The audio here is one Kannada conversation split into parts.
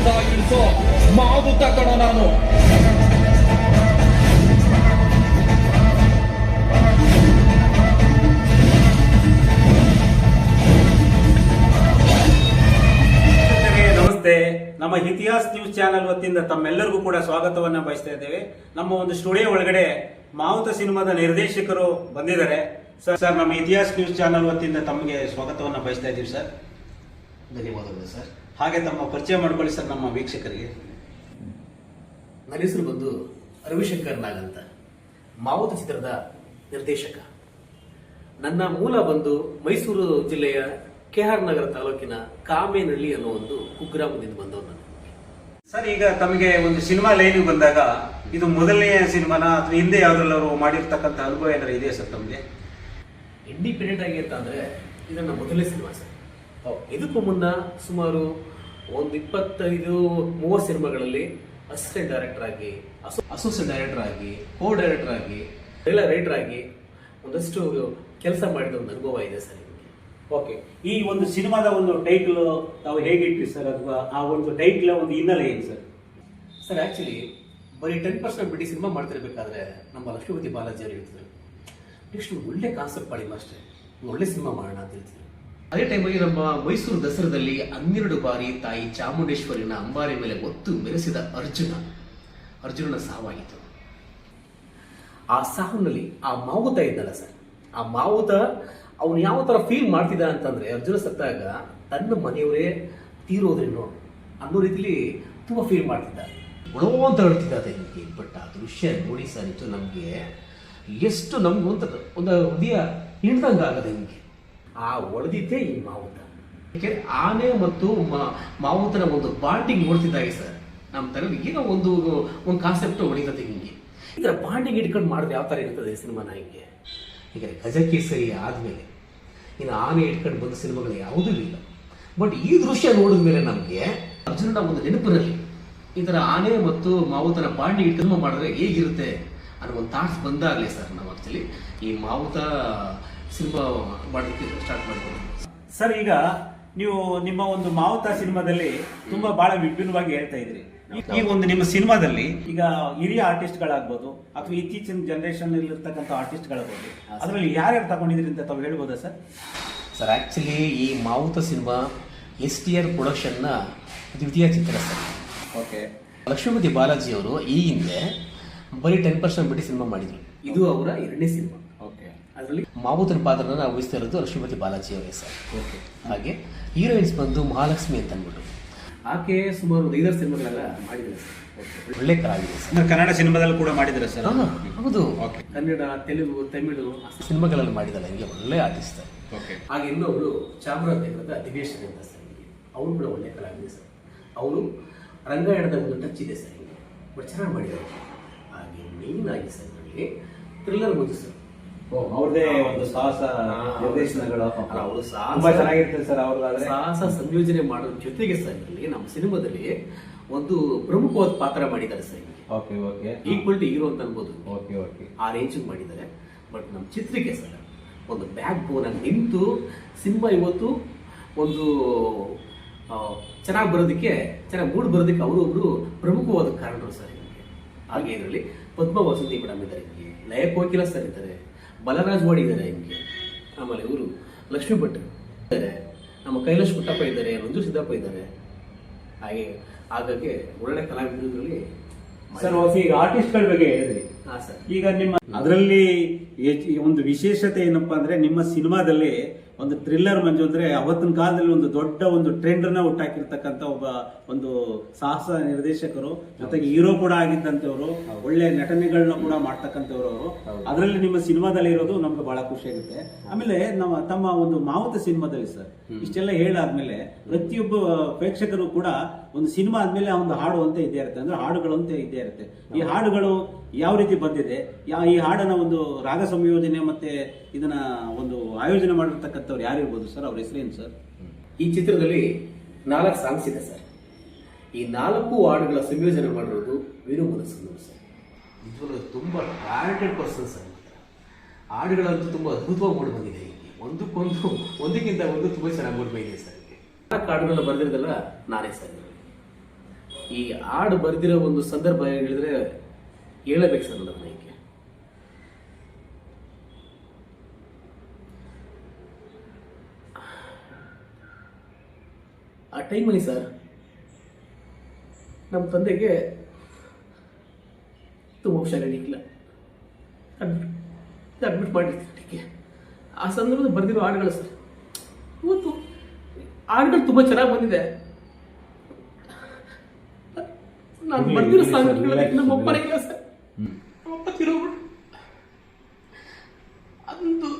ಮತ ಇಳಿಸೋ ಮಾವುತ ಕಣ ನಾನು. ನಮಸ್ತೆ. ನಮ್ಮ ಇತಿಹಾಸ್ ನ್ಯೂಸ್ ಚಾನೆಲ್ ವತಿಯಿಂದ ತಮ್ಮೆಲ್ಲರಿಗೂ ಕೂಡ ಸ್ವಾಗತವನ್ನ ಬಯಸ್ತಾ ಇದ್ದೇವೆ. ನಮ್ಮ ಒಂದು ಸ್ಟುಡಿಯೋ ಒಳಗಡೆ ಮಾವುತ ಸಿನಿಮಾದ ನಿರ್ದೇಶಕರು ಬಂದಿದ್ದಾರೆ. ಸರ್ ಸರ್ ನಮ್ಮ ಇತಿಹಾಸ್ ನ್ಯೂಸ್ ಚಾನೆಲ್ ವತಿಯಿಂದ ತಮಗೆ ಸ್ವಾಗತವನ್ನ ಬಯಸ್ತಾ ಇದ್ದೀವಿ ಸರ್. ಧನ್ಯವಾದಗಳು ಸರ್. ಹಾಗೆ ತಮ್ಮ ಪರಿಚಯ ಮಾಡ್ಕೊಳ್ಳಿ ಸರ್ ನಮ್ಮ ವೀಕ್ಷಕರಿಗೆ. ನನ್ನ ಹೆಸರು ಬಂದು ರವಿಶಂಕರ್ ನಾಗ್ ಅಂತ. ಮಾವುತ ಚಿತ್ರದ ನಿರ್ದೇಶಕ. ನನ್ನ ಮೂಲ ಬಂದು ಮೈಸೂರು ಜಿಲ್ಲೆಯ ಕೆ ಆರ್ ನಗರ ತಾಲೂಕಿನ ಕಾಮೇನಹಳ್ಳಿ ಅನ್ನೋ ಒಂದು ಕುಗ್ರಾಮದಿಂದ ಬಂದವನು ನಾನು. ಸರ್ ಈಗ ತಮಗೆ ಒಂದು ಸಿನಿಮಾ ಲೈನ್ ಬಂದಾಗ ಇದು ಮೊದಲನೆಯ ಸಿನಿಮಾನ ಅಥವಾ ಹಿಂದೆ ಯಾವ್ದ್ರಲ್ಲವರು ಮಾಡಿರ್ತಕ್ಕಂಥ ಅನುಭವ ಏನಾರ ಇದೆಯಾ ಸರ್ ತಮಗೆ? ಇಂಡಿಪೆಂಡೆಂಟ್ ಆಗಿ ಅಂತ ಅಂದ್ರೆ ಇದು ನನ್ನ ಮೊದಲನೇ ಸಿನಿಮಾ ಸರ್. ಇದಕ್ಕೂ ಮುನ್ನ ಸುಮಾರು ಒಂದು ಇಪ್ಪತ್ತೈದು ಮೂವತ್ತು ಸಿನಿಮಾಗಳಲ್ಲಿ ಅಸಿಸ್ಟೆಂಟ್ ಡೈರೆಕ್ಟರ್ ಆಗಿ ಅಸೋಸಿಯೇಟ್ ಡೈರೆಕ್ಟರ್ ಆಗಿ ಕೋ ಡೈರೆಕ್ಟರ್ ಆಗಿ ಎಲ್ಲ ರೈಟರ್ ಆಗಿ ಒಂದಷ್ಟು ಕೆಲಸ ಮಾಡಿದ ಒಂದು ಅನುಭವ ಇದೆ ಸರ್ ನಿಮಗೆ. ಓಕೆ ಈ ಒಂದು ಸಿನಿಮಾದ ಒಂದು ಟೈಟಲ್ ತಾವು ಹೇಗೆ ಇಟ್ರಿ ಸರ್? ಅಥವಾ ಆ ಒಂದು ಟೈಟ್ಲ್ ಒಂದು ಹಿನ್ನೆಲೆ ಏನು ಸರ್? ಸರ್ ಆಕ್ಚುಲಿ ಬರೀ ಟೆನ್ ಪರ್ಸೆಂಟ್ ಬಿಟ್ಟು ಸಿನಿಮಾ ಮಾಡ್ತಿರ್ಬೇಕಾದ್ರೆ ನಮ್ಮ ಲಕ್ಷ್ಮೀಪತಿ ಬಾಲಾಜಿ ಅವರು ಹೇಳ್ತಿದ್ರು ನೆಕ್ಸ್ಟ್ ಒಳ್ಳೆ ಕಾನ್ಸೆಪ್ಟ್ ಮಾಡಿ ಅಷ್ಟೇ. ಒಳ್ಳೆ ಸಿನಿಮಾ ಮಾಡೋಣ ಅಂತ ಹೇಳ್ತಿದ್ರು. ಅದೇ ಟೈಮಲ್ಲಿ ನಮ್ಮ ಮೈಸೂರು ದಸರಾದಲ್ಲಿ ಹನ್ನೆರಡು ಬಾರಿ ತಾಯಿ ಚಾಮುಂಡೇಶ್ವರಿನ ಅಂಬಾರಿ ಮೇಲೆ ಒತ್ತು ಮೆರೆಸಿದ ಅರ್ಜುನ, ಅರ್ಜುನನ ಸಾವಾಯಿತು ಆ ಸಾವಿನಲ್ಲಿ ಆ ಮಾವುತ ಇದ್ದಲ್ಲ ಸರ್. ಆ ಮಾವುತ ಅವನು ಯಾವ ತರ ಫೀಲ್ ಮಾಡ್ತಿದ್ದ ಅಂತಂದ್ರೆ ಅರ್ಜುನ ಸತ್ತಾಗ ತನ್ನ ಮನೆಯವರೇ ತೀರೋದ್ರೇನೋ ಅನ್ನೋ ರೀತಿಲಿ ತುಂಬಾ ಫೀಲ್ ಮಾಡ್ತಿದ್ದ. ಒಳೋ ಅಂತ ಹೇಳ್ತಿದ್ದ ಅದಕ್ಕೆ ಬಟ್ ಆ ದೃಶ್ಯ ನೋಡಿ ಸರ್ ಇತ್ತು ನಮಗೆ ಎಷ್ಟು ನಮ್ಗೆ ಒಂದು ಒಂದು ಹೃದಯ ಹಿಡ್ದಂಗೆ ಆಗದೆ ನಿಮಗೆ. ಆ ಒಳದಿದ್ದೇ ಈ ಮಾವುತ. ಆನೆ ಮತ್ತು ಮಾವುತನ ಒಂದು ಬಾಂಡಿಂಗ್ ನೋಡ್ತಿದ್ದಾಗೆ ಸರ್. ನಮ್ಮ ತಲೆಯಲ್ಲಿ ಏನೋ ಒಂದು ಒಂದು ಕಾನ್ಸೆಪ್ಟ್ ಹೊಡಿತದೆ ನಿಮಗೆ. ಇದರ ಬಾಂಡಿಂಗ್ ಇಟ್ಕೊಂಡು ಮಾಡಿದ್ರೆ ಯಾವ ಥರ ಇರ್ತದೆ ಸಿನಿಮಾ ಹಿಂಗೆ ಈಗ ಸರಿ ಆದಮೇಲೆ, ಇನ್ನು ಆನೆ ಇಟ್ಕೊಂಡು ಬಂದ ಸಿನಿಮಾಗಳು ಯಾವುದೂ ಇಲ್ಲ. ಬಟ್ ಈ ದೃಶ್ಯ ನೋಡಿದ ಮೇಲೆ ನಮಗೆ ಅರ್ಜುನನ ಒಂದು ನೆನಪಿನಲ್ಲಿ ಈ ಥರ ಆನೆ ಮತ್ತು ಮಾವುತನ ಬಾಂಡಿಂಗ್ ಇಟ್ಕೊಂಡು ಮಾಡಿದ್ರೆ ಹೇಗಿರುತ್ತೆ ಅನ್ನೋ ಒಂದು ಥಾಟ್ಸ್ ಬಂದಾಗಲಿ ಸರ್ ನಾವು ಆ್ಯಕ್ಚುಲಿ ಈ ಮಾವುತ ಸಿನಿಮಾ ಮಾಡಲಿಕ್ಕೆ ಸ್ಟಾರ್ಟ್ ಮಾಡಿದ್ವಿ ಸರ್ ಈಗ ನೀವು ನಿಮ್ಮ ಒಂದು ಮಾವುತ ಸಿನಿಮಾದಲ್ಲಿ ತುಂಬಾ ಬಹಳ ವಿಭಿನ್ನವಾಗಿ ಹೇಳ್ತಾ ಇದ್ರಿ. ಈ- ಒಂದು ನಿಮ್ಮ ಸಿನಿಮಾದಲ್ಲಿ ಈಗ ಹಿರಿಯ ಆರ್ಟಿಸ್ಟ್ಗಳಾಗ್ಬೋದು ಅಥವಾ ಇತ್ತೀಚಿನ ಜನರೇಷನ್ ಇರ್ತಕ್ಕಂಥ ಆರ್ಟಿಸ್ಟ್ಗಳಾಗ್ಬೋದು ಅದರಲ್ಲಿ ಯಾರ್ಯಾರು ತಗೊಂಡಿದ್ರಿ ಅಂತ ತಾವು ಹೇಳ್ಬೋದಾ ಸರ್? ಸರ್ ಆ್ಯಕ್ಚುಲಿ ಈ Mavutha cinema S T R ಪ್ರೊಡಕ್ಷನ್ನ ದ್ವಿತೀಯ ಚಿತ್ರ ಸರ್. ಓಕೆ. ಲಕ್ಷ್ಮೀಪತಿ ಬಾಲಾಜಿ ಅವರು ಈ ಹಿಂದೆ ಬರೀ ಟೆನ್ ಪರ್ಸೆಂಟ್ ಬಿಟ್ಟು ಸಿನಿಮಾ ಮಾಡಿದ್ರು. ಇದು ಅವರ ಎರಡನೇ ಸಿನಿಮಾ. ಅದರಲ್ಲಿ ಮಾವುತನ ಪಾತ್ರನ ವಹಿಸ್ತಾ ಇರೋದು ಲಕ್ಷ್ಮೀಪತಿ ಬಾಲಾಜಿ ಅವರೇ ಸರ್. ಓಕೆ ಹಾಗೆ ಹೀರೋಯಿನ್ಸ್ ಬಂದು ಮಹಾಲಕ್ಷ್ಮಿ ಅಂತ ಅಂದ್ಬಿಟ್ಟು. ಆಕೆ ಸುಮಾರು ಒಂದು ಐದಾರು ಸಿನಿಮಾಗಳೆಲ್ಲ ಮಾಡಿದ್ದಾರೆ ಸರ್. ಒಳ್ಳೆ ಕಲಾವಿದೆ ಸರ್. ಅಂದ್ರೆ ಕನ್ನಡ ಸಿನಿಮಾದಲ್ಲಿ ಕೂಡ ಮಾಡಿದ್ರೆ ಸರ್. ಹಾ, ಹೌದು. ಓಕೆ ಕನ್ನಡ ತೆಲುಗು ತಮಿಳು ಸಿನಿಮಾಗಳಲ್ಲಿ ಮಾಡಿದಲ್ಲ ಹಂಗೆ ಒಳ್ಳೆ ಆರ್ಟಿಸ್ಟ್ ಓಕೆ ಹಾಗೆ ಇನ್ನೊಬ್ರು ಚಾಮರಾಜನಗರದ ದಿವೇಶ್ ಅಂತ ಸರ್ ಅವರು ಕೂಡ ಒಳ್ಳೆ ಕಲಾವಿದೆ ಸರ್. ಅವರು ರಂಗಾಯಣದ ಒಂದು ಟಚ್ ಇದೆ ಸರ್. ಹಿಂಗೆ. ಬಟ್ ಚೆನ್ನಾಗಿ ಮಾಡಿದ್ದಾರೆ. ಹಾಗೆ ಮೇನ್ ಆಗಿ ಸರ್ ನನಗೆ ಥ್ರಿಲ್ಲರ್ ಬಂತು ಸರ್. ಅವ್ರದೇ ಒಂದು ಸಾಹಸ ನಿರ್ದೇಶನಗಳು. ಅವರು ತುಂಬಾ ಚೆನ್ನಾಗಿರ್ತದೆ ಸರ್ ಅವ್ರದ್ದಾದ್ರೆ ಸಾಹಸ ಸಂಯೋಜನೆ ಮಾಡೋದ್ರ ಜೊತೆಗೆ ಸರ್ ಇಲ್ಲಿ ನಮ್ಮ ಸಿನಿಮಾದಲ್ಲಿ ಒಂದು ಪ್ರಮುಖವಾದ ಪಾತ್ರ ಮಾಡಿದ್ದಾರೆ sir okay okay. Equal to hero ಅಂತ ಅನ್ಬೋದು. Okay okay. ಆ ರೇಂಜ್ ಮಾಡಿದ್ದಾರೆ. ಬಟ್ ನಮ್ಮ ಚಿತ್ರಕ್ಕೆ ಸರ್ ಒಂದು ಬ್ಯಾಕ್ ಬೋನ್ ಆಗಿ ನಿಂತು ಸಿನಿಮಾ ಇವತ್ತು ಒಂದು ಚೆನ್ನಾಗಿ ಬರೋದಕ್ಕೆ ಚೆನ್ನಾಗಿ ಮೂಡ್ ಬರೋದಕ್ಕೆ ಅವರೊಬ್ರು ಪ್ರಮುಖವಾದ ಕಾರಣರು ಸರ್ ಹಾಗೆ ಇದರಲ್ಲಿ ಪದ್ಮ ವಸಂತಿ ಮೇಡಮ್ ಇದ್ದಾರೆ ಲಯ ಕೋಕಿಲ ಸರ್ ಇದ್ದಾರೆ. ಬಲರಾಜ್ ವಾಡಿ ಇದ್ದಾರೆ ಹಿಂಗೆ. ಆಮೇಲೆ ಇವರು ಲಕ್ಷ್ಮೀ ಭಟ್ ಇದ್ದಾರೆ. ನಮ್ಮ ಕೈಲಾಶ್ ಪುಟ್ಟಪ್ಪ ಇದ್ದಾರೆ ಮಂಜು ಸಿದ್ದಪ್ಪ ಇದ್ದಾರೆ. ಹಾಗೆ ಹಾಗಾಗಿ ಒಳ್ಳೆ ಕಲಾವಿದರಲ್ಲಿ ಸರ್ ಈಗ ಆರ್ಟಿಸ್ಟ್ಗಳ ಬಗ್ಗೆ ಹೇಳಿದ್ರಿ. ಹಾಂ ಸರ್. ಈಗ ನಿಮ್ಮ ಅದರಲ್ಲಿ ಒಂದು ವಿಶೇಷತೆ ಏನಪ್ಪಾ ಅಂದ್ರೆ ನಿಮ್ಮ ಸಿನಿಮಾದಲ್ಲಿ ಒಂದು ಥ್ರಿಲ್ಲರ್ ಮಂಜು ಅಂದ್ರೆ ಅವತ್ತಿನ ಕಾಲದಲ್ಲಿ ಒಂದು ದೊಡ್ಡ ಒಂದು ಟ್ರೆಂಡ್ನ ಹುಟ್ಟಾಕಿರ್ತಕ್ಕಂಥ ಒಬ್ಬ ಒಂದು ಸಾಹಸ ನಿರ್ದೇಶಕರು ಜೊತೆಗೆ ಹೀರೋ ಕೂಡ ಆಗಿದ್ದಂತವ್ರು ಒಳ್ಳೆ ನಟನೆಗಳನ್ನ ಕೂಡ ಮಾಡ್ತಕ್ಕಂಥವ್ರು ಅವರು. ಅದರಲ್ಲಿ ನಿಮ್ಮ ಸಿನಿಮಾದಲ್ಲಿ ಇರೋದು ನಮ್ಗೆ ಬಹಳ ಖುಷಿ ಆಗುತ್ತೆ. ಆಮೇಲೆ ನಮ್ಮ ತಮ್ಮ ಒಂದು ಮಾವುತ ಸಿನಿಮಾದಲ್ಲಿ ಸರ್ ಇಷ್ಟೆಲ್ಲ ಹೇಳಾದ್ಮೇಲೆ ಪ್ರತಿಯೊಬ್ಬ ಪ್ರೇಕ್ಷಕರು ಕೂಡ ಒಂದು ಸಿನಿಮಾ ಆದ್ಮೇಲೆ ಒಂದು ಹಾಡು ಅಂತ ಇದ್ದೇ ಇರುತ್ತೆ. ಅಂದ್ರೆ ಹಾಡುಗಳು ಅಂತ ಇದ್ದೇ ಇರುತ್ತೆ. ಈ ಹಾಡುಗಳು ಯಾವ ರೀತಿ ಬಂದಿದೆ? ಯಾ ಈ ಹಾಡನ್ನ ಒಂದು ರಾಗ ಸಂಯೋಜನೆ ಮತ್ತೆ ಇದನ್ನ ಒಂದು ಆಯೋಜನೆ ಮಾಡಿರ್ತಕ್ಕಂಥವ್ರು ಯಾರು ಇರ್ಬೋದು ಸರ್? ಅವ್ರ ಹೆಸರೇನು ಸರ್? ಈ ಚಿತ್ರದಲ್ಲಿ ನಾಲ್ಕು ಸಾಂಗ್ಸ್ ಇದೆ ಸರ್. ಈ ನಾಲ್ಕು ಹಾಡುಗಳ ಸಂಯೋಜನೆ ಮಾಡಿರೋದು ವೀರು ಮನಸ್ಸನ್ನವರು ಸರ್. ನಿಜವಾಗ್ಲೂ ತುಂಬ ಟ್ಯಾಲೆಂಟೆಡ್ ಪರ್ಸನ್ ಸರ್. ಹಾಡುಗಳಂತೂ ತುಂಬ ಅದ್ಭುತವಾಗಿ ಮೂಡಿ ಬಂದಿದೆ ಒಂದಕ್ಕೊಂದು ಒಂದಕ್ಕಿಂತ ಒಂದು ತುಂಬ ಚೆನ್ನಾಗಿ ಮೂಡಿ ಬಂದಿದೆ ಸರ್. ನಾಲ್ಕು ಹಾಡುಗಳನ್ನ ಬರೆದಿರೋದಲ್ಲ ನಾನೇ ಸರ್. ಈ ಹಾಡು ಬರೆದಿರೋ ಒಂದು ಸಂದರ್ಭ ಹೇಳಿದ್ರೆ ಹೇಳಬೇಕು ಸರ್ ನನ್ನ ನನಗೆ ಆ ಟೈಮಲ್ಲಿ ಸರ್ ನಮ್ಮ ತಂದೆಗೆ ತುಂಬ ಹುಷಾರಿಲ್ಲ ಅಡ್ಮಿಟ್ ಅಡ್ಮಿಟ್ ಮಾಡಿರ್ತೀನಿ ಆ ಸಂದರ್ಭದಲ್ಲಿ ಬರೆದಿರೋ ಹಾಡುಗಳು ಸರ್, ಇವತ್ತು ಹಾಡುಗಳು ತುಂಬ ಚೆನ್ನಾಗಿ ಬಂದಿದೆ. ನಾನು ಬರ್ದಿರೋ ಇರ್ಲಿ ಸಾಂಗ್ sir, ಕೇಳೋದಕ್ಕೆ ನಮ್ಮ ಅಪ್ಪನೇ ಇಲ್ಲ ಸರ್? ನಮ್ಮ ಅಪ್ಪ ತಿರೋಗ್ಬಿಟ್ಟು ಅದೊಂದು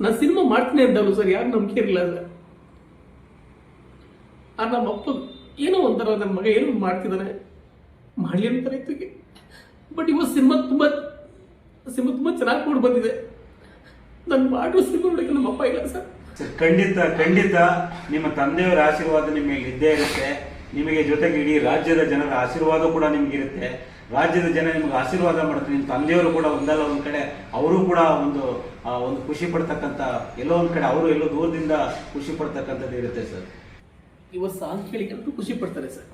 ನಾನು ಸಿನಿಮಾ ಮಾಡ್ತೀನಿ ಅಂತಲ್ಲ ಸರ್ ಯಾರು ನಂಬಿಕೆ ಇರಲಿಲ್ಲ ಸರ್. ಆ ನಮ್ಮ ಅಪ್ಪ ಏನೋ ಒಂಥರ ನನ್ನ ಮಗ ಏನೋ ಮಾಡ್ತಿದ್ದಾನೆ ಮಾಡಲಿ ಅಂತಾರೆ ಇತ್ತಿಗೆ ಬಟ್ ಇವತ್ತು ಸಿನಿಮಾ ತುಂಬ ಸಿನಿಮಾ ತುಂಬ ಚೆನ್ನಾಗಿ ಕೂಡ ಬಂದಿದೆ. ನಾನು ಮಾಡುವ ಸಿನಿಮಾ ನೋಡಕ್ಕೆ ನಮ್ಮ ಅಪ್ಪ ಇಲ್ಲ ಸರ್. ಸರ್ ಖಂಡಿತ ಖಂಡಿತ ನಿಮ್ಮ ತಂದೆಯವರ ಆಶೀರ್ವಾದ ನಿಮಗೆ ಇದ್ದೇ ಇರುತ್ತೆ. ನಿಮಗೆ ಜೊತೆಗೆ ಇಡೀ ರಾಜ್ಯದ ಜನರ ಆಶೀರ್ವಾದ ಕೂಡ ನಿಮ್ಗಿರುತ್ತೆ. ರಾಜ್ಯದ ಜನ ನಿಮ್ಗೆ ಆಶೀರ್ವಾದ ಮಾಡ್ತಾರೆ. ನಿಮ್ಮ ತಂದೆಯವರು ಕೂಡ ಒಂದಲ್ಲ ಒಂದು ಕಡೆ ಅವರು ಕೂಡ ಒಂದು ಒಂದು ಖುಷಿ ಪಡ್ತಕ್ಕಂಥ ಎಲ್ಲೋ ಒಂದು ಕಡೆ ಅವರು ಎಲ್ಲೋ ದೂರದಿಂದ ಖುಷಿ ಪಡ್ತಕ್ಕಂಥದ್ದು ಇರುತ್ತೆ ಸರ್. ಇವತ್ತು ಸಾಂಗ್ ಕೇಳಿ ಎಲ್ಲರೂ ಖುಷಿ ಪಡ್ತಾರೆ ಸರ್.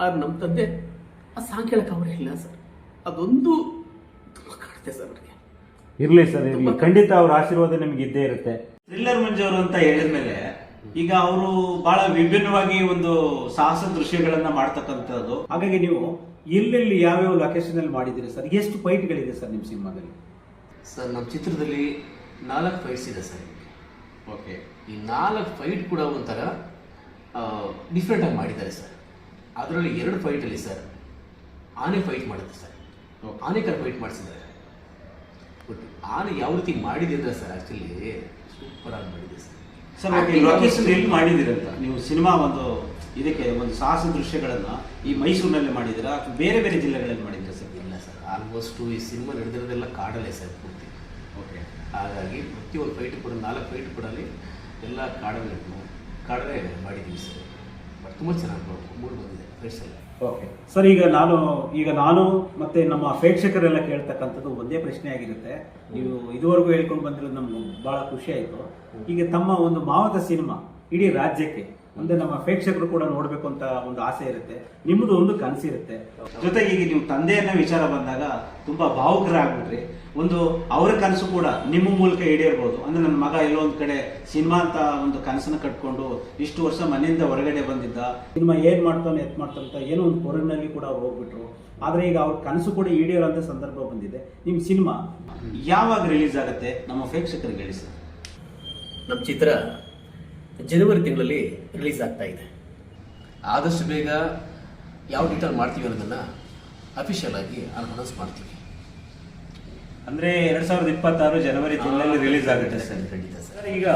ಆದ್ರೆ ನಮ್ಮ ತಂದೆ ಆ ಸಾಂಗ್ ಕೇಳಕ್ಕೆ ಅವರೇ ಇಲ್ಲ ಸರ್. ಅದೊಂದು ತುಂಬ ಕಾಡುತ್ತೆ ಸರ್ ಅವ್ರಿಗೆ. ಇರ್ಲಿ ಸರ್ ಖಂಡಿತ ಅವ್ರ ಆಶೀರ್ವಾದ ನಿಮ್ಗೆ ಇದ್ದೇ ಇರುತ್ತೆ. ಥ್ರಿಲ್ಲರ್ ಮಂಜು ಅವರು ಅಂತ ಹೇಳಿದ್ಮೇಲೆ ಈಗ ಅವರು ಬಹಳ ವಿಭಿನ್ನವಾಗಿ ಒಂದು ಸಾಹಸ ದೃಶ್ಯಗಳನ್ನ ಮಾಡ್ತಕ್ಕಂಥದ್ದು. ಹಾಗಾಗಿ ನೀವು ಎಲ್ಲೆಲ್ಲಿ ಯಾವ್ಯಾವ ಲೊಕೇಶನ್ ಅಲ್ಲಿ ಮಾಡಿದ್ದೀರಿ ಸರ್? ಎಷ್ಟು ಫೈಟ್ಗಳಿದೆ ಸರ್ ನಿಮ್ಮ ಸಿನಿಮಾದಲ್ಲಿ? ಸರ್ ನಮ್ಮ ಚಿತ್ರದಲ್ಲಿ ನಾಲ್ಕು ಫೈಟ್ಸ್ ಇದೆ ಸರ್ ಓಕೆ. ಈ ನಾಲ್ಕು ಫೈಟ್ ಕೂಡ ಒಂಥರ ಡಿಫ್ರೆಂಟಾಗಿ ಮಾಡಿದ್ದಾರೆ ಸರ್. ಅದರಲ್ಲಿ ಎರಡು ಫೈಟಲ್ಲಿ ಸರ್ ಆನೆ ಫೈಟ್ ಮಾಡುತ್ತೆ ಸರ್. ಆನೆ ಆನೆಕರ್ ಫೈಟ್ ಮಾಡಿಸಿದ್ದಾರೆ. ಬಟ್ ಆನೆ ಯಾವ ರೀತಿ ಮಾಡಿದೆ ಅಂದ್ರೆ ಸರ್ ಆಕ್ಚುಲಿ ಸೂಪರ್ ಆಗಿ ಮಾಡಿದೆ ಸರ್. ಸರ್ ಲೊಕೇಶನ್ ಎಲ್ಲಿ ಮಾಡಿದಿರಂತ ನೀವು ಸಿನಿಮಾ ಒಂದು ಇದಕ್ಕೆ ಒಂದು ಸಾಹಸ ದೃಶ್ಯಗಳನ್ನು ಈ ಮೈಸೂರಿನಲ್ಲಿ ಮಾಡಿದ್ದೀರಾ ಅಥವಾ ಬೇರೆ ಬೇರೆ ಜಿಲ್ಲೆಗಳಲ್ಲಿ ಮಾಡಿದ್ದೀರಾ ಸರ್? ಇಲ್ಲ ಸರ್ ಆಲ್ಮೋಸ್ಟು ಈ ಸಿನಿಮಾ ನಡೆದಿರೋದೆಲ್ಲ ಕಾಡಲ್ಲೇ ಸರ್ ಪೂರ್ತಿ. ಓಕೆ. ಹಾಗಾಗಿ ಪ್ರತಿಯೊಂದು ಫೈಟ್ ಕೂಡ ನಾಲ್ಕು ಫೈಟ್ ಕೂಡ ಅಲ್ಲಿ ಎಲ್ಲ ಕಾಡಲ್ಲಿ ಕಾಡಲ್ಲೇ ಮಾಡಿದ್ದೀವಿ ಸರ್. ಬಟ್ ತುಂಬ ಚೆನ್ನಾಗಿ ಮೂಡ್ ಬಂದಿದೆ ಫೈಟ್ಸ್ ಎಲ್ಲ. ಓಕೆ ಸರ್ ಈಗ ನಾನು ಈಗ ನಾನು ಮತ್ತೆ ನಮ್ಮ ಪ್ರೇಕ್ಷಕರೆಲ್ಲ ಕೇಳ್ತಕ್ಕಂಥದ್ದು ಒಂದೇ ಪ್ರಶ್ನೆ ಆಗಿರುತ್ತೆ ನೀವು ಇದುವರೆಗೂ ಹೇಳ್ಕೊಂಡು ಬಂದಿರೋದು ನಮ್ಗೆ ಬಹಳ ಖುಷಿ ಆಯ್ತು. ಈಗ ತಮ್ಮ ಒಂದು ಮಾವದ ಸಿನಿಮಾ ಇಡೀ ರಾಜ್ಯಕ್ಕೆ ಅಂದ್ರೆ ನಮ್ಮ ಪ್ರೇಕ್ಷಕರು ಕೂಡ ನೋಡ್ಬೇಕು ಅಂತ ಒಂದು ಆಸೆ ಇರುತ್ತೆ. ನಿಮ್ಮದು ಒಂದು ಕನಸಿರುತ್ತೆ ಜೊತೆಗೆ ಈಗ ನೀವು ತಂದೆಯನ್ನ ವಿಚಾರ ಬಂದಾಗ ತುಂಬಾ ಭಾವುಕರಾಗ್ಬಿಟ್ರಿ. ಒಂದು ಅವರ ಕನಸು ಕೂಡ ನಿಮ್ಮ ಮೂಲಕ ಈಡೇರ್ಬೋದು. ಅಂದ್ರೆ ನನ್ನ ಮಗ ಎಲ್ಲೋ ಒಂದ್ ಕಡೆ ಸಿನಿಮಾ ಅಂತ ಒಂದು ಕನಸನ್ನ ಕಟ್ಕೊಂಡು ಇಷ್ಟು ವರ್ಷ ಮನೆಯಿಂದ ಹೊರಗಡೆ ಬಂದಿದ್ದ. ಸಿನಿಮಾ ಏನ್ ಮಾಡ್ತಾನೆ ಎತ್ ಮಾಡ್ತಾನೆ ಅಂತ ಏನೋ ಒಂದು ಕೊರಗಿನಲ್ಲಿ ಕೂಡ ಅವ್ರು ಹೋಗ್ಬಿಟ್ರು. ಆದ್ರೆ ಈಗ ಅವ್ರ ಕನಸು ಕೂಡ ಈಡೇರುವಂತ ಸಂದರ್ಭ ಬಂದಿದೆ. ನಿಮ್ ಸಿನಿಮಾ? ಯಾವಾಗ ರಿಲೀಸ್ ಆಗುತ್ತೆ? ನಮ್ಮ ಪ್ರೇಕ್ಷಕರಿಗೆ ಹೇಳಿ ಸರ್. ನಮ್ಮ ಚಿತ್ರ ಜನವರಿ ತಿಂಗಳಲ್ಲಿ ರಿಲೀಸ್ ಆಗ್ತಾ ಇದೆ. ಆದಷ್ಟು ಬೇಗ ಯಾವ ಡಿಟೇಲ್ ಮಾಡ್ತೀವಿ ಅನ್ನೋದನ್ನು ಅಫಿಷಿಯಲ್ ಆಗಿ ಅನೌನ್ಸ್ ಮಾಡ್ತೀವಿ. ಅಂದ್ರೆ ಎರಡ್ ಸಾವಿರದ ಇಪ್ಪತ್ತಾರು ಜನವರಿ ತಿಂಗಳಲ್ಲಿ ರಿಲೀಸ್ ಆಗುತ್ತೆ ಸರ್ ಖಂಡಿತ ಸರ್. ಸರ್, ಈಗ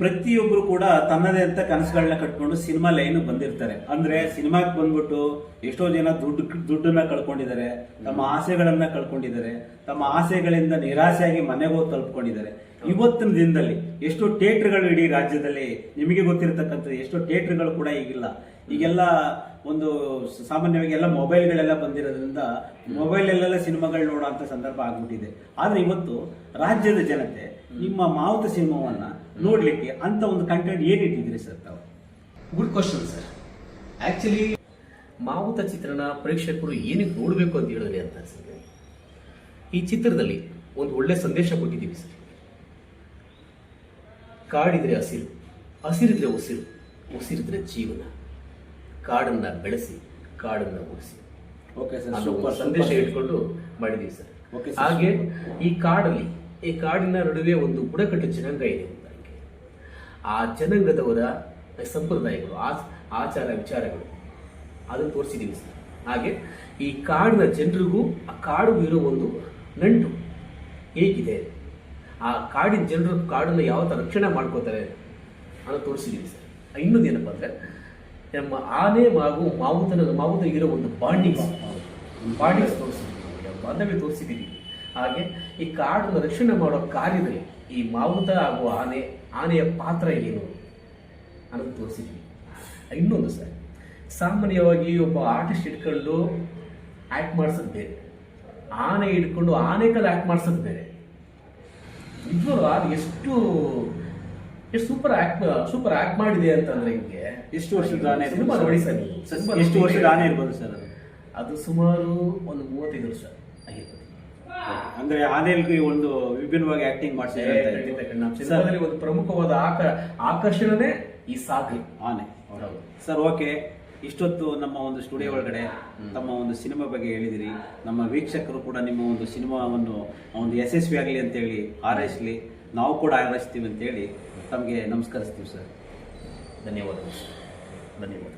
ಪ್ರತಿಯೊಬ್ಬರು ಕೂಡ ತನ್ನದೇ ಅಂತ ಕನಸುಗಳನ್ನ ಕಟ್ಕೊಂಡು ಸಿನಿಮಾ ಲೈನ್ ಬಂದಿರ್ತಾರೆ. ಅಂದ್ರೆ ಸಿನಿಮಾಕ್ ಬಂದ್ಬಿಟ್ಟು ಎಷ್ಟೋ ಜನ ದುಡ್ಡು ದುಡ್ಡನ್ನ ಕಳ್ಕೊಂಡಿದ್ದಾರೆ ತಮ್ಮ ಆಸೆಗಳನ್ನ ಕಳ್ಕೊಂಡಿದ್ದಾರೆ ತಮ್ಮ ಆಸೆಗಳಿಂದ ನಿರಾಸೆಯಾಗಿ ಮನೆಗೆ ಹೋಗಿ ತಲುಪ್ಕೊಂಡಿದ್ದಾರೆ. ಇವತ್ತಿನ ದಿನದಲ್ಲಿ ಎಷ್ಟೋ ಥಿಯೇಟರ್ಗಳು ಇಡೀ ರಾಜ್ಯದಲ್ಲಿ ನಿಮಗೆ ಗೊತ್ತಿರತಕ್ಕಂಥದ್ದು, ಎಷ್ಟೋ ಥಿಯೇಟರ್ಗಳು ಕೂಡ ಈಗಿಲ್ಲ. ಈಗೆಲ್ಲ ಒಂದು ಸಾಮಾನ್ಯವಾಗಿ ಎಲ್ಲ ಮೊಬೈಲ್ಗಳೆಲ್ಲ ಬಂದಿರೋದ್ರಿಂದ ಮೊಬೈಲಲ್ಲೆಲ್ಲ ಸಿನಿಮಾಗಳು ನೋಡೋಂಥ ಸಂದರ್ಭ ಆಗ್ಬಿಟ್ಟಿದೆ. ಆದರೆ ಇವತ್ತು ರಾಜ್ಯದ ಜನತೆ ನಿಮ್ಮ ಮಾವುತ ಸಿನಿಮಾವನ್ನು ನೋಡಲಿಕ್ಕೆ ಅಂತ ಒಂದು ಕಂಟೆಂಟ್ ಏನು ಇಟ್ಟಿದ್ದೀರಿ ಸರ್ ತಾವು? Good question sir actually Mavuta ಚಿತ್ರನ ಪ್ರೇಕ್ಷಕರು ಏನಕ್ಕೆ ನೋಡಬೇಕು ಅಂತ ಹೇಳಿದ್ರೆ ಅಂತ ಅನ್ಸುತ್ತೆ. ಈ ಚಿತ್ರದಲ್ಲಿ ಒಂದು ಒಳ್ಳೆ ಸಂದೇಶ ಕೊಟ್ಟಿದ್ದೀವಿ ಸರ್ ಕಾಡಿದ್ರೆ ಹಸಿರು ಹಸಿರಿದ್ರೆ ಉಸಿರು ಉಸಿರಿದ್ರೆ ಜೀವನ. ಕಾಡನ್ನ ಬೆಳೆಸಿ ಕಾಡನ್ನ ಉಳಿಸಿ. ಓಕೆ ಸರ್ ಸಂದೇಶ ಇಟ್ಕೊಂಡು ಮಾಡಿದೀವಿ ಸರ್ ಓಕೆ. ಹಾಗೆ ಈ ಕಾಡಲ್ಲಿ ಈ ಕಾಡಿನ ನಡುವೆ ಒಂದು ಬುಡಕಟ್ಟು ಜನಾಂಗ ಇದೆ. ಆ ಜನಾಂಗದವರ ಸಂಪ್ರದಾಯಗಳು ಆ ಆಚಾರ ವಿಚಾರಗಳು ಅದನ್ನು ತೋರಿಸಿದ್ದೀವಿ ಸರ್ ಹಾಗೆ ಈ ಕಾಡಿನ ಜನರಿಗೂ ಆ ಕಾಡು ಇರೋ ಒಂದು ನಂಟು ಹೇಗಿದೆ ಆ ಕಾಡಿನ ಜನರು ಕಾಡನ್ನು ಯಾವ ಥರ ರಕ್ಷಣೆ ಮಾಡ್ಕೋತಾರೆ ಅನ್ನೋ ತೋರಿಸಿದ್ದೀವಿ ಸರ್. ಇನ್ನೊಂದು ಏನಪ್ಪ ಅಂದರೆ ನಮ್ಮ ಆನೆ ಹಾಗೂ ಮಾವುತನ, ಮಾವುತ ಇರೋ ಒಂದು ಬಾಂಡಿಂಗ್ಸ್ ಬಾಂಡಿಂಗ್ಸ್ ತೋರಿಸಿದ್ದೀವಿ ಬಾಂಧವ್ಯ ತೋರಿಸಿದ್ದೀವಿ ಹಾಗೆ ಈ ಕಾಡನ್ನು ರಕ್ಷಣೆ ಮಾಡೋ ಕಾರ್ಯದಲ್ಲಿ ಈ ಮಾವುತ ಹಾಗೂ ಆನೆ, ಆನೆಯ ಪಾತ್ರ ಏನು ಅನ್ನೋದು ತೋರಿಸಿದ್ವಿ. ಇನ್ನೊಂದು ಸರ್ ಸಾಮಾನ್ಯವಾಗಿ ಒಬ್ಬ ಆರ್ಟಿಸ್ಟ್ ಇಟ್ಕೊಂಡು ಆ್ಯಕ್ಟ್ ಮಾಡಿಸೋದು ಬೇರೆ. ಆನೆ ಇಟ್ಕೊಂಡು ಆನೆ ಕಲ್ ಆ್ಯಕ್ಟ್ ಮಾಡಿಸೋದು ಬೇರೆ. ಅದು ಎಷ್ಟು ಎಷ್ಟು ಸೂಪರ್ ಆಕ್ಟ್ ಸೂಪರ್ ಆಕ್ಟ್ ಮಾಡಿದೆ ಅಂತಂದ್ರೆ ಹಿಂಗೆ ಎಷ್ಟು ವರ್ಷದ ಆನೆ ಇರ್ಬೋದು ಸಿನಿಮಾ ಸರ್? ನೋಡಿ ಎಷ್ಟು ವರ್ಷದ ಆನೆ ಇರ್ಬೋದು ಸರ್ ಅದು? ಅದು ಸುಮಾರು ಒಂದು ಮೂವತ್ತೈದು ವರ್ಷ ಆಗಿರ್ತದೆ ಅಂದ್ರೆ ಆನೆಯಲ್ಲಿ ಒಂದು ವಿಭಿನ್ನವಾಗಿ ಆಕ್ಟಿಂಗ್ ಮಾಡ್ತಾರೆ ಒಂದು ಪ್ರಮುಖವಾದ ಆಕ ಆಕರ್ಷಣೆ ಈ ಸಾಕು ಆನೆ. Sir okay. ಇಷ್ಟೊತ್ತು ನಮ್ಮ ಒಂದು ಸ್ಟುಡಿಯೋ ಒಳಗಡೆ ತಮ್ಮ ಒಂದು ಸಿನಿಮಾ ಬಗ್ಗೆ ಹೇಳಿದಿರಿ. ನಮ್ಮ ವೀಕ್ಷಕರು ಕೂಡ ನಿಮ್ಮ ಒಂದು ಸಿನಿಮಾವನ್ನು ಒಂದು ಯಶಸ್ವಿ ಆಗಲಿ ಅಂತೇಳಿ ಹಾರೈಸಲಿ. ನಾವು ಕೂಡ ಹಾರೈಸ್ತೀವಿ ಅಂತೇಳಿ ತಮಗೆ ನಮಸ್ಕರಿಸ್ತೀವಿ ಸರ್. ಧನ್ಯವಾದಗಳು ಧನ್ಯವಾದ